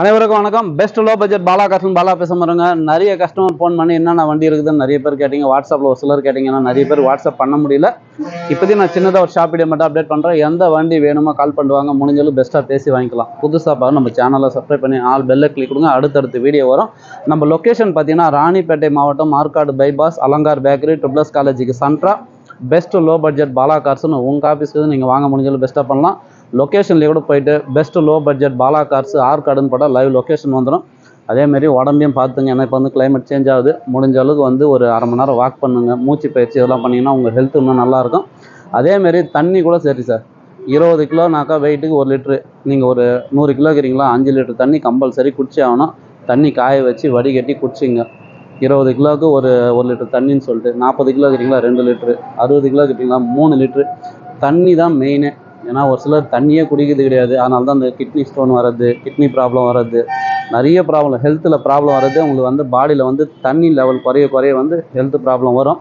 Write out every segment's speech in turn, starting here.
அனைவருக்கும் வணக்கம். Best low budget Bala காசன் பாலா பேச பாருங்க நிறைய கஸ்டமர் ஃபோன் பண்ணி என்னென்ன வண்டி இருக்குதுன்னு நிறைய பேர் கேட்டீங்க. வாட்ஸ்அப்பில் ஒரு சிலர் கேட்டிங்கன்னா நிறைய பேர் வாட்ஸ்அப் பண்ண முடியல. இப்போதையும் நான் சின்னதாக ஒரு ஷாப் வீடியோ மட்டும் அப்டேட் பண்ணுறேன் எந்த வண்டி வேணுமோ கால் பண்ணுவாங்க. முடிஞ்சாலும் பெஸ்ட்டாக பேசி வாங்கிக்கலாம். புதுசாக பாருங்க நம்ம சேனலை சப்ஸ்கிரைப் பண்ணி ஆல் பெல்லை கிளிக் கொடுங்க. அடுத்தடுத்து வீடியோ வரும். நம்ம லொக்கேஷன் பார்த்தீங்கன்னா ராணிப்பேட்டை மாவட்டம் மார்க்காடு பைபாஸ் அலங்கார் பேக்கரி ட்ரிபிள்ஸ் காலேஜுக்கு சென்ட்ரா பெஸ்ட் லோ பட்ஜெட் பாலா கார்ஸ்னு உங்கள் ஆஃபீஸ்க்கு நீங்கள் வாங்க முடிஞ்சாலும் பெஸ்ட்டாக பண்ணலாம். லொக்கேஷன்லேயே கூட போயிட்டு best low budget Bala cars ஆர்காடுன்னு போட்டால் லைவ் லொக்கேஷன் வந்துடும். அதேமாரி உடம்பையும் பார்த்துங்க. ஏன்னா இப்போ வந்து கிளைமேட் சேஞ்ச் ஆகுது. முடிஞ்ச அளவுக்கு வந்து ஒரு அரை மணி நேரம் வாக் பண்ணுங்க. மூச்சு பயிற்சி இதெல்லாம் பண்ணிங்கன்னா உங்கள் ஹெல்த் இன்னும் நல்லாயிருக்கும் அதேமாரி தண்ணி கூட சரி சார் இருபது கிலோனாக்கா வெயிட்டுக்கு ஒரு லிட்ரு நீங்கள் ஒரு நூறு கிலோ இருக்கிறீங்களா? அஞ்சு லிட்டர் தண்ணி கம்பல்சரி குடிச்சே ஆகணும். தண்ணி காய வச்சு வடிகட்டி குடிச்சிங்க. இருபது கிலோவுக்கு ஒரு ஒரு லிட்டர் தண்ணின்னு சொல்லிட்டு நாற்பது கிலோ இருக்கிறீங்களா? ரெண்டு லிட்ரு அறுபது கிலோ இருக்கிறீங்களா? மூணு லிட்ரு தண்ணி தான் மெயினே ஏன்னா ஒரு சிலர் தண்ணியே குடிக்கிறது கிடையாது. அதனால தான் இந்த கிட்னி ஸ்டோன் வர்றது கிட்னி ப்ராப்ளம் வர்றது. நிறைய ப்ராப்ளம் ஹெல்த்தில் ப்ராப்ளம் வர்றது உங்களுக்கு வந்து பாடியில் வந்து தண்ணி லெவல் குறைய குறைய வந்து ஹெல்த் ப்ராப்ளம் வரும்.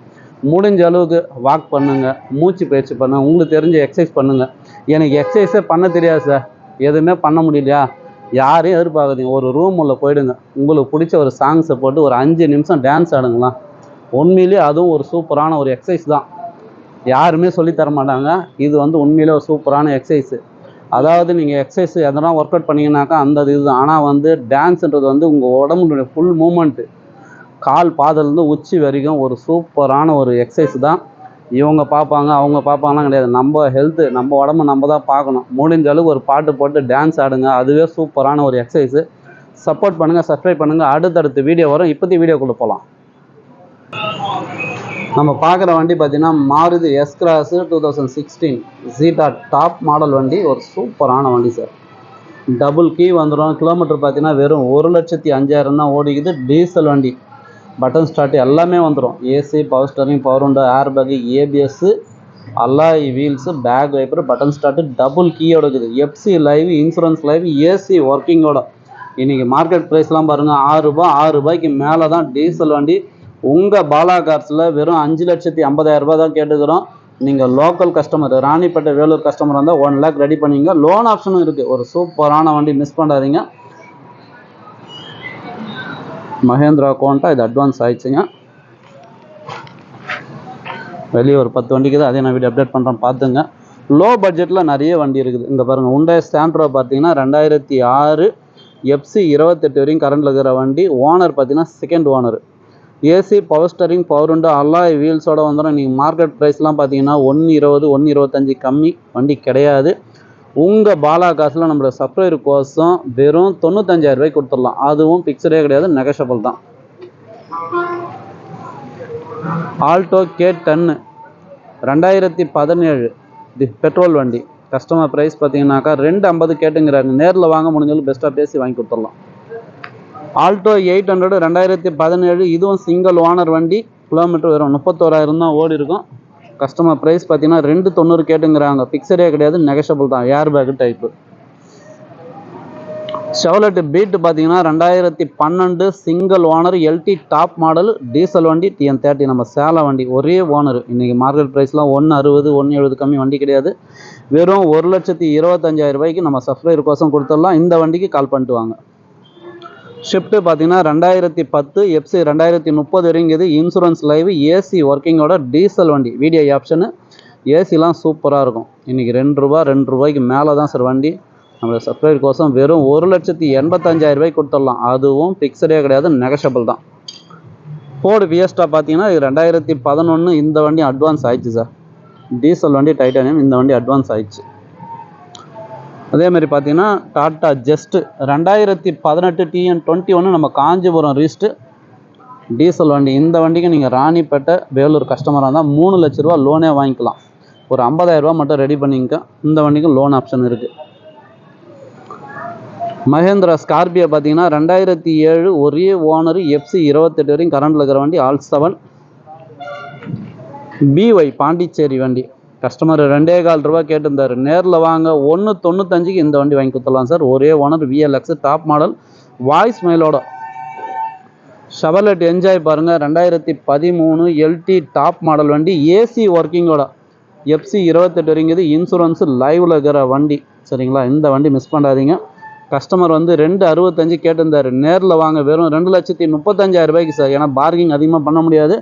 முடிஞ்ச அளவுக்கு வாக் பண்ணுங்கள் மூச்சு பயிற்சி பண்ணுங்கள் உங்களுக்கு தெரிஞ்ச எக்ஸசைஸ் பண்ணுங்கள் எனக்கு எக்ஸசைஸே பண்ண தெரியாது சார் எதுவுமே பண்ண முடியலையா? யாரையும் எதிர்பார்க்காதீங்க. ஒரு ரூம் உள்ள போயிடுங்க. உங்களுக்கு பிடிச்ச ஒரு சாங்ஸை போட்டு ஒரு அஞ்சு நிமிஷம் டான்ஸ் ஆடுங்களாம் உண்மையிலேயே அதுவும் ஒரு சூப்பரான ஒரு எக்ஸசைஸ் தான். யாருமே சொல்லித்தர மாட்டாங்க இது வந்து உண்மையிலே ஒரு சூப்பரான எக்ஸசைஸு அதாவது நீங்கள் எக்ஸசைஸ் எதனா ஒர்க் அவுட் பண்ணீங்கன்னாக்கா அந்த இது தான். ஆனால் வந்து டான்ஸுன்றது வந்து உங்கள் உடம்புடைய ஃபுல் மூமெண்ட்டு கால் பாதலேருந்து உச்சி வரைக்கும் ஒரு சூப்பரான ஒரு எக்ஸசைஸ் தான். இவங்க பார்ப்பாங்க அவங்க பார்ப்பாங்கலாம் கிடையாது. நம்ம ஹெல்த்து நம்ம உடம்ப நம்ம தான் பார்க்கணும். முடிஞ்ச அளவுக்கு ஒரு பாட்டு போட்டு டான்ஸ் ஆடுங்க. அதுவே சூப்பரான ஒரு எக்ஸசைஸு சப்போர்ட் பண்ணுங்கள் சப்ஸ்கிரைப் பண்ணுங்கள் அடுத்தடுத்து வீடியோ வரும். இப்போதைக்கு வீடியோக்குள்ளே போகலாம். நம்ம பார்க்குற வண்டி பார்த்தீங்கன்னா Maruti S Cross two thousand sixteen Zeta top model வண்டி. ஒரு சூப்பரான வண்டி சார் டபுள் கீ வந்துடும். கிலோமீட்டர் பார்த்தீங்கன்னா வெறும் ஒரு லட்சத்தி அஞ்சாயிரம் தான் ஓடிக்குது. டீசல் வண்டி. பட்டன் ஸ்டார்ட் எல்லாமே வந்துடும். ஏசி பவர் ஸ்டரிங் பவர் உண்டோ air bag ABS alloy wheels back wiper button start double கீயோட இருக்குது. FC live insurance live AC ஒர்க்கிங்கோட இன்றைக்கி மார்க்கெட் ப்ரைஸ்லாம் பாருங்கள் ஆறுரூபா ஆறு ரூபாய்க்கு மேலே தான் டீசல் வண்டி. உங்கள் பாலா கார்ஸில் வெறும் அஞ்சு லட்சத்தி ஐம்பதாயிரம் ரூபாய் தான் கேட்டுக்கிறோம். நீங்கள் local customer Ranipet Vellore customer இருந்தால் ஒன் லேக் ரெடி பண்ணிங்க. லோன் ஆப்ஷனும் இருக்குது ஒரு சூப்பரான வண்டி மிஸ் பண்ணாதீங்க. மகேந்திரா கோண்டா இது அட்வான்ஸ் ஆயிடுச்சுங்க. வெளியே ஒரு பத்து வண்டிக்கு தான் அதே நான் வீடியோ அப்டேட் பண்ணுறேன் பார்த்துங்க. லோ பட்ஜெட்டில் நிறைய வண்டி இருக்குது. இங்கே பாருங்கள் உண்டாய் ஸ்டாண்ட்ரோ பார்த்தீங்கன்னா ரெண்டாயிரத்தி ஆறு எஃப்சி இருபத்தெட்டு வரையும் கரண்டில் இருக்கிற வண்டி. ஓனர் பார்த்தீங்கன்னா second owner AC power steering power உண்டு அல்லாய் வீல்ஸோட வந்துடும் நீங்கள் மார்க்கெட் ப்ரைஸ்லாம் பார்த்தீங்கன்னா ஒன்று இருபது ஒன்று இருபத்தஞ்சி கம்மி. வண்டி கிடையாது. உங்கள் பாலா காசில் நம்மளோட சப்ளையர் கோசம் வெறும் தொண்ணூத்தஞ்சாயிரம் ரூபாய்க்கு கொடுத்துடலாம். அதுவும் பிக்சடே கிடையாது நெகஷபிள் தான். ஆல்டோ கே டென்னு ரெண்டாயிரத்தி பதினேழு. தி பெட்ரோல் வண்டி. கஸ்டமர் ப்ரைஸ் பார்த்தீங்கன்னாக்கா ரெண்டு ஐம்பது கேட்டுங்கிறாங்க நேரில் வாங்க முடிஞ்சாலும் பெஸ்ட்டாக பேசி வாங்கி கொடுத்துடலாம். ஆல்டோ எயிட் ஹண்ட்ரடு ரெண்டாயிரத்தி பதினேழு. இதுவும் சிங்கிள் ஓனர் வண்டி. கிலோமீட்டர் வரும் முப்பத்தோராயிரம் தான் ஓடி இருக்கும். கஸ்டமர் ப்ரைஸ் பார்த்தீங்கன்னா ரெண்டு தொண்ணூறு கேட்டுங்கிறாங்க. பிக்சரே கிடையாது நெகஷபிள் தான். Air bag type Chevrolet Beat பார்த்தீங்கன்னா ரெண்டாயிரத்தி பன்னெண்டு single owner LT top model diesel வண்டி டிஎன் தேர்ட்டி நம்ம சேலை வண்டி ஒரே ஓனர் இன்றைக்கி மார்க்கெட் ப்ரைஸ்லாம் ஒன்று அறுபது ஒன்று எழுபது கம்மி வண்டி கிடையாது. வெறும் ஒரு லட்சத்தி இருபத்தஞ்சாயிரம் ரூபாய்க்கு நம்ம சப்ளையர் கோசம் கொடுத்துடலாம். இந்த வண்டிக்கு கால் பண்ணிட்டு வாங்க. ஷிஃப்ட்டு பார்த்தீங்கன்னா ரெண்டாயிரத்தி பத்து எஃப்சி ரெண்டாயிரத்தி முப்பது வரைங்குது இன்சூரன்ஸ் லைவ் ஏசி ஒர்க்கிங்கோட டீசல் வண்டி வீடியோ ஆப்ஷனு ஏசிலாம் சூப்பராக இருக்கும். இன்றைக்கி ரெண்டு ரூபா ரெண்டு ரூபாய்க்கு மேலே தான் சார் வண்டி. நம்மளோட சப்ஸ்கிரைப் கோசம் வெறும் ஒரு லட்சத்தி எண்பத்தஞ்சாயிரம் ரூபாய்க்கு கொடுத்துடலாம். அதுவும் ஃபிக்ஸடே கிடையாது நெகஷபிள் தான். ஃபோர்டு வியஸ்டா பார்த்தீங்கன்னா இது ரெண்டாயிரத்தி பதினொன்று இந்த வண்டி அட்வான்ஸ் ஆயிடுச்சு சார் டீசல் வண்டி டைட்டானியம் இந்த வண்டி அட்வான்ஸ் ஆயிடுச்சு. அதே மாதிரி பார்த்தீங்கன்னா டாட்டா ஜெஸ்ட்டு ரெண்டாயிரத்தி பதினெட்டு டிஎன் டுவெண்ட்டி ஒன்று நம்ம காஞ்சிபுரம் ரீஸ்ட்டு டீசல் வண்டி. இந்த வண்டிக்கு நீங்கள் ராணிப்பேட்டை வேலூர் கஸ்டமராக இருந்தால் மூணு லட்ச ரூபா லோனே வாங்கிக்கலாம். ஒரு 50000 ரூபா மட்டும் ரெடி பண்ணிங்க இந்த வண்டிக்கு லோன் ஆப்ஷன் இருக்குது மகேந்திரா ஸ்கார்பியோ பார்த்தீங்கன்னா ரெண்டாயிரத்தி ஏழு ஒரே ஓனர் எஃப்சி இருபத்தெட்டு வரையும் கரண்டில் இருக்கிற வண்டி ஆல் செவன் பிஒய் பாண்டிச்சேரி வண்டி. கஸ்டமர் ரெண்டே கால் ரூபா கேட்டிருந்தாரு. நேரில் வாங்க ஒன்று தொண்ணூத்தஞ்சுக்கு இந்த வண்டி வாங்கி கொடுத்துடலாம் சார். ஒரே owner VLX top model voice மெயிலோட Chevrolet Enjoy பாருங்கள் ரெண்டாயிரத்தி பதிமூணு எல்டி டாப் மாடல் வண்டி. ஏசி ஒர்க்கிங்கோட எஃப்சி இருபத்தெட்டு வரைங்குது இன்சூரன்ஸு லைவில் இருக்கிற வண்டி. சரிங்களா? இந்த வண்டி மிஸ் பண்ணாதீங்க. கஸ்டமர் வந்து ரெண்டு அறுபத்தஞ்சு கேட்டிருந்தார். நேரில் வாங்க. வெறும் ரெண்டு லட்சத்தி முப்பத்தஞ்சாயிரம் ரூபாய்க்கு சார். ஏன்னா பார்கிங் அதிகமாக பண்ண முடியாது.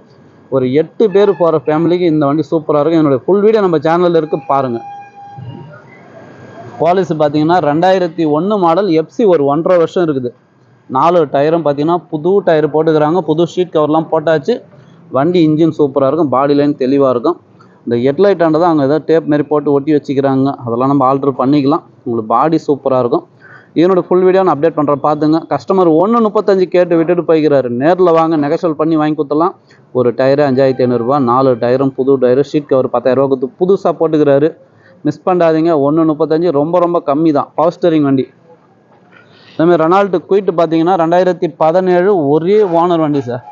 ஒரு எட்டு பேர் போகிற ஃபேமிலிக்கு இந்த வண்டி சூப்பராக இருக்கும். என்னுடைய ஃபுல் வீடியோ நம்ம சேனலில் இருக்குது பாருங்கள் பாலிசி பார்த்தீங்கன்னா ரெண்டாயிரத்தி ஒன்று மாடல் எஃப்சி ஒரு ஒன்றரை வருஷம் இருக்குது. நாலு டயரும் பார்த்தீங்கன்னா புது டயர் போட்டுக்கிறாங்க. புது ஷீட் கவர்லாம் போட்டாச்சு. வண்டி இன்ஜின் சூப்பராக இருக்கும். பாடி லைன் தெளிவாக இருக்கும். இந்த ஹெட்லைட் ஆண்டு தான் அவங்க ஏதாவது டேப் மாரி போட்டு ஒட்டி வச்சுக்கிறாங்க. அதெல்லாம் நம்ம ஆல்ட்ரு பண்ணிக்கலாம். உங்களுக்கு பாடி சூப்பராக இருக்கும். இதனோட ஃபுல் வீடியோ நான் அப்டேட் பண்ணுறேன் பார்த்துங்க. கஸ்டமர் ஒன்று முப்பத்தஞ்சு கேட்டு விட்டுட்டு போய்க்கிறாரு. நேரில் வாங்க நெகசல் பண்ணி வாங்கி கொடுத்தலாம் ஒரு டயரு அஞ்சாயிரத்தி ஐநூறுரூவா நாலு டயரும் புது டயரு ஷீட் கவர் பத்தாயிரரூவா கொடுத்து புதுசாக போட்டுக்கிறாரு. மிஸ் பண்ணாதீங்க. ஒன்று முப்பத்தஞ்சு ரொம்ப ரொம்ப கம்மி தான். பவர் ஸ்டரிங் வண்டி. அதேமாதிரி ரெனால்ட்டு குயிட் பார்த்தீங்கன்னா ரெண்டாயிரத்தி பதினேழு ஒரே ஓனர் வண்டி சார்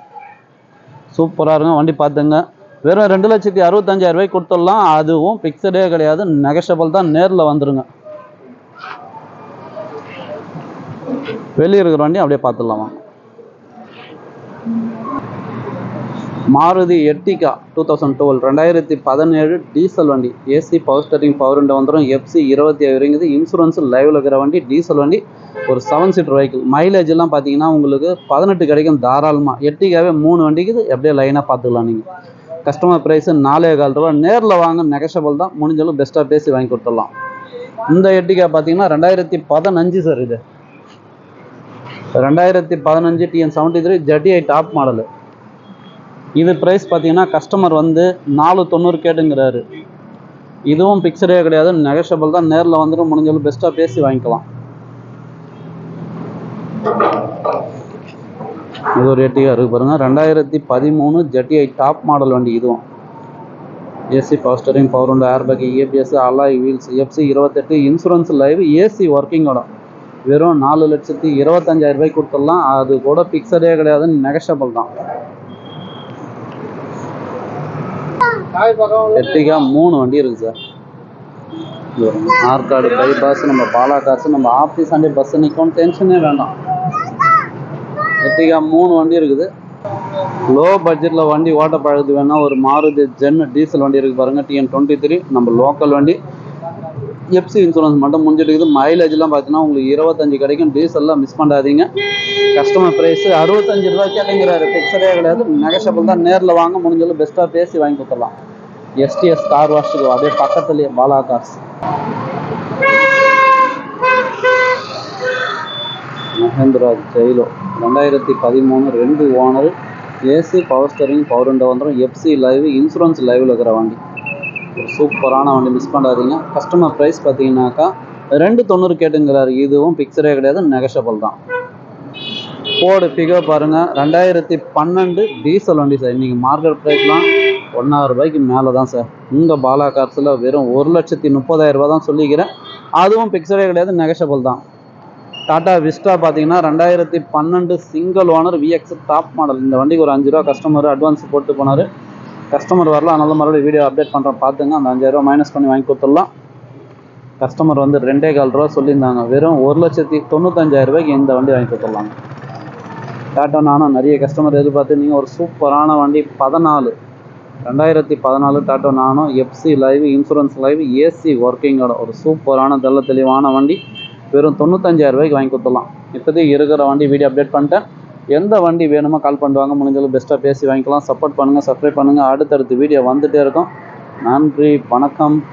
சூப்பராக இருக்கும் வண்டி பார்த்துங்க. வெறும் ரெண்டு லட்சத்தி அறுபத்தஞ்சாயிரரூவாய்க்கு கொடுத்துடலாம். அதுவும் ஃபிக்ஸடே கிடையாது. நெகஷபிள் தான். நேரில் வந்துருங்க. வெளியே இருக்கிற வண்டி அப்படியே பார்த்துடலாமா? Maruti Ertiga two thousand twelve ரெண்டாயிரத்தி பதினேழு டீசல் வண்டி. AC power steering power window வந்துடும் எஃப்சி இருபத்தி ஏழு இருக்குது இன்சூரன்ஸ் லைவில் இருக்கிற வண்டி டீசல் வண்டி ஒரு செவன் சீட்டர் வெஹிக்கிள் மைலேஜ் எல்லாம் பார்த்தீங்கன்னா உங்களுக்கு பதினெட்டு கிடைக்கும் தாராளமாக எர்டிகாவே மூணு வண்டிக்குது. அப்படியே லைனாக பார்த்துக்கலாம் நீங்கள் கஸ்டமர் ப்ரைஸு நாலே கால் ரூபா. நேரில் வாங்க நெகஷபிள் தான். முடிஞ்சளவு பெஸ்ட்டாக பேசி வாங்கி கொடுத்துடலாம். இந்த எர்டிகா பார்த்தீங்கன்னா ரெண்டாயிரத்தி பதினஞ்சு சார் இது. ரெண்டாயிரத்தி பதினஞ்சு TN seventy three ZDI top model இது ப்ரைஸ் பார்த்தீங்கன்னா கஸ்டமர் வந்து நாலு தொண்ணூறு கேட்டுங்கிறாரு. இதுவும் பிக்சரே கிடையாது நெகஷபிள் தான். நேரில் வந்துட்டு முடிஞ்சாலும் பெஸ்ட்டாக பேசி வாங்கிக்கலாம். இது ஒரு எட்டிகா இருக்குது பாருங்கள் ரெண்டாயிரத்தி பதிமூணு ஜட்டிஐ டாப் மாடல் வண்டி இதுவும். ஏசி பவர் பவர் உண்டு airbag bag alloy wheels FC இருபத்தெட்டு இன்சூரன்ஸ் லைவ் ஏசி ஒர்க்கிங்கோட வெறும் நாலு லட்சத்தி இருபத்தஞ்சாயிரம் ரூபாய்க்கு கொடுத்துடலாம். அது கூட பிக்சரே கிடையாது நெகஷபிள் தான். எர்டிகா மூணு வண்டி இருக்குது சார். ஆற்காடு பைபாஸ் நம்ம பாலாகாசு நம்ம ஆஃபீஸ் அண்டே பஸ் நிற்கும் டென்ஷனே வேண்டாம். எர்டிகா மூணு வண்டி இருக்குது. லோ பட்ஜெட்டில் வண்டி ஓட்ட பழகுது வேணா ஒரு மாருதி ஜென் டீசல் வண்டி இருக்குது பாருங்கள் டிஎன் டுவெண்ட்டி த்ரீ நம்ம லோக்கல் வண்டி. எஃப்சி இன்சூரன்ஸ் மட்டும் முடிஞ்சிருக்குது. மைலேஜ்லாம் பார்த்தீங்கன்னா உங்களுக்கு இருபத்தஞ்சு கிடைக்கும் டீசல்லாம் மிஸ் பண்ணாதீங்க. கஸ்டமர் ப்ரைஸ் அறுபத்தஞ்சு ரூபா கேட்குங்கிறாரு ஃபிக்ஸடே கிடையாது. நெகஷபிள் தான். நேரில் வாங்க முடிஞ்சளவு பெஸ்ட்டாக பேசி வாங்கி கொடுத்துடலாம். எஸ்டிஎஸ் கார் வாஷுக்கு அப்படியே பக்கத்துலேயே பாலா கார்ஸ் மஹேந்திரா ஜெயிலோ ரெண்டாயிரத்தி பதிமூணு ரெண்டு owner AC power steering power window வந்துடும் எஃப்சி லைவ் இன்சூரன்ஸ் லைவில் இருக்கிற வண்டி. சூப்பரான வண்டி மிஸ் பண்ணாதீங்க. கஸ்டமர் ப்ரைஸ் பார்த்தீங்கன்னாக்கா ரெண்டு தொண்ணூறு கேட்டுங்கிறாரு. இதுவும் பிக்சரே கிடையாது நெகஷபிள் தான். ஃபோர்டு ஃபிகர் பாருங்கள் ரெண்டாயிரத்தி பன்னெண்டு டீசல் வண்டி சார் இன்றைக்கி மார்க்கெட் ப்ரைஸ்லாம் ஒன்றாயிரம் ரூபாய்க்கு மேலே தான் சார் உங்கள் பாலா கார்ஸில் வெறும் ஒரு லட்சத்தி முப்பதாயிரம் ரூபா தான் சொல்லிக்கிறேன். அதுவும் பிக்சரே கிடையாது நெகஷபிள் தான். டாடா விஸ்டா பார்த்தீங்கன்னா ரெண்டாயிரத்தி பன்னெண்டு single owner VX top model இந்த வண்டிக்கு ஒரு அஞ்சு ரூபா கஸ்டமர் அட்வான்ஸ் போட்டு போனார். கஸ்டமர் வரல அதனால மறுபடியும் வீடியோ அப்டேட் பண்ணுறேன் பார்த்துங்க அந்த அஞ்சாயிரரூவா மைனஸ் பண்ணி வாங்கி கொடுத்துடலாம். கஸ்டமர் வந்து ரெண்டே கால் ரூபா சொல்லியிருந்தாங்க. வெறும் ஒரு லட்சத்தி தொண்ணூத்தஞ்சாயிரம் ரூபாய்க்கு இந்த வண்டி வாங்கி கொடுத்துடலாங்க டாட்டா நானும் நிறைய கஸ்டமர் எதிர்பார்த்து நீங்கள் ஒரு சூப்பரான வண்டி பதினாலு. ரெண்டாயிரத்தி பதினாலு டாட்டா நானும் FC live insurance live AC ஒர்க்கிங்கோட ஒரு சூப்பரான தெல்ல தெளிவான வண்டி. வெறும் தொண்ணூத்தஞ்சாயிரரூபாய்க்கு வாங்கி கொடுத்துடலாம். இப்போதைக்கு இருக்கிற வண்டி வீடியோ அப்டேட் பண்ணிட்டேன். எந்த வண்டி வேணுமோ கால் பண்ணுவாங்க. முடிஞ்சளவு பெஸ்ட்டாக பேசி வாங்கிக்கலாம். சப்போர்ட் பண்ணுங்கள் சப்ஸ்கிரைப் பண்ணுங்கள் அடுத்தடுத்து வீடியோ வந்துகிட்டே இருக்கும். நன்றி வணக்கம்.